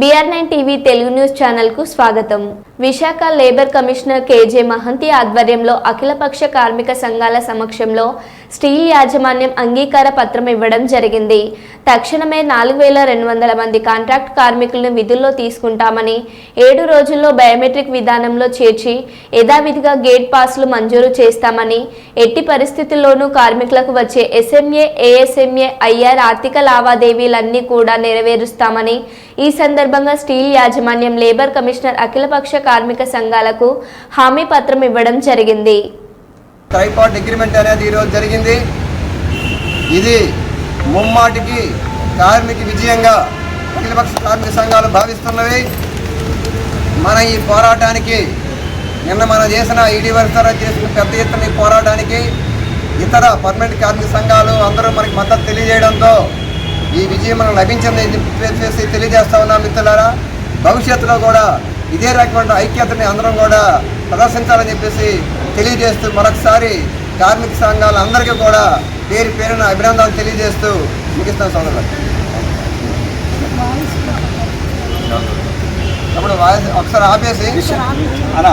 BR nine TV Telugu news ఛానల్కు స్వాగతం. Visakha labour commissioner KJ Mahanti ఆధ్వర్యంలో అఖిలపక్ష కార్మిక సంఘాల సమక్షంలో స్టీల్ యాజమాన్యం అంగీకార పత్రం ఇవ్వడం జరిగింది. తక్షణమే నాలుగు వేల రెండు వందల మంది కాంట్రాక్ట్ కార్మికులను విధుల్లో తీసుకుంటామని ఏడు రోజుల్లో బయోమెట్రిక్ విధానంలో చేర్చి యథావిధిగా గేట్ పాస్లు మంజూరు చేస్తామని ఎట్టి పరిస్థితుల్లోనూ కార్మికులకు వచ్చే ఎస్ఎంఏ ఏఎస్ఎంఏ ఐఆర్ ఆర్థిక లావాదేవీలన్నీ కూడా నెరవేరుస్తామని ఈ సందర్భంగా స్టీల్ యాజమాన్యం లేబర్ కమిషనర్ అఖిలపక్ష కార్మిక సంఘాలకు హామీ పత్రం ఇవ్వడం జరిగింది. ట్రైపాడ్ అగ్రిమెంట్ అనేది ఈరోజు జరిగింది. ఇది ముమ్మాటికి కార్మిక విజయంగా అఖిలపక్ష కార్మిక సంఘాలు భావిస్తున్నవి. మన ఈ పోరాటానికి నిన్న మనం చేసిన ఈడీ వర్గారా చేసిన పెద్ద ఎత్తున ఈ పోరాటానికి ఇతర పర్మనెంట్ కార్మిక సంఘాలు అందరూ మనకి మద్దతు తెలియజేయడంతో ఈ విజయం మనం లభించింది చేసి తెలియజేస్తా ఉన్నాం మిత్రులారా. భవిష్యత్తులో కూడా ఇదే రకమైన ఐక్యతని అందరం కూడా ప్రదర్శించాలని చెప్పేసి తెలియజేస్తూ మరొకసారి కార్మిక సంఘాలు అందరికీ కూడా పేరు పేరున అభినందనలు తెలియజేస్తూ ముగిస్తాం సోదరులు అప్పుడు వాయిస్ ఒకసారి ఆపేసి అనా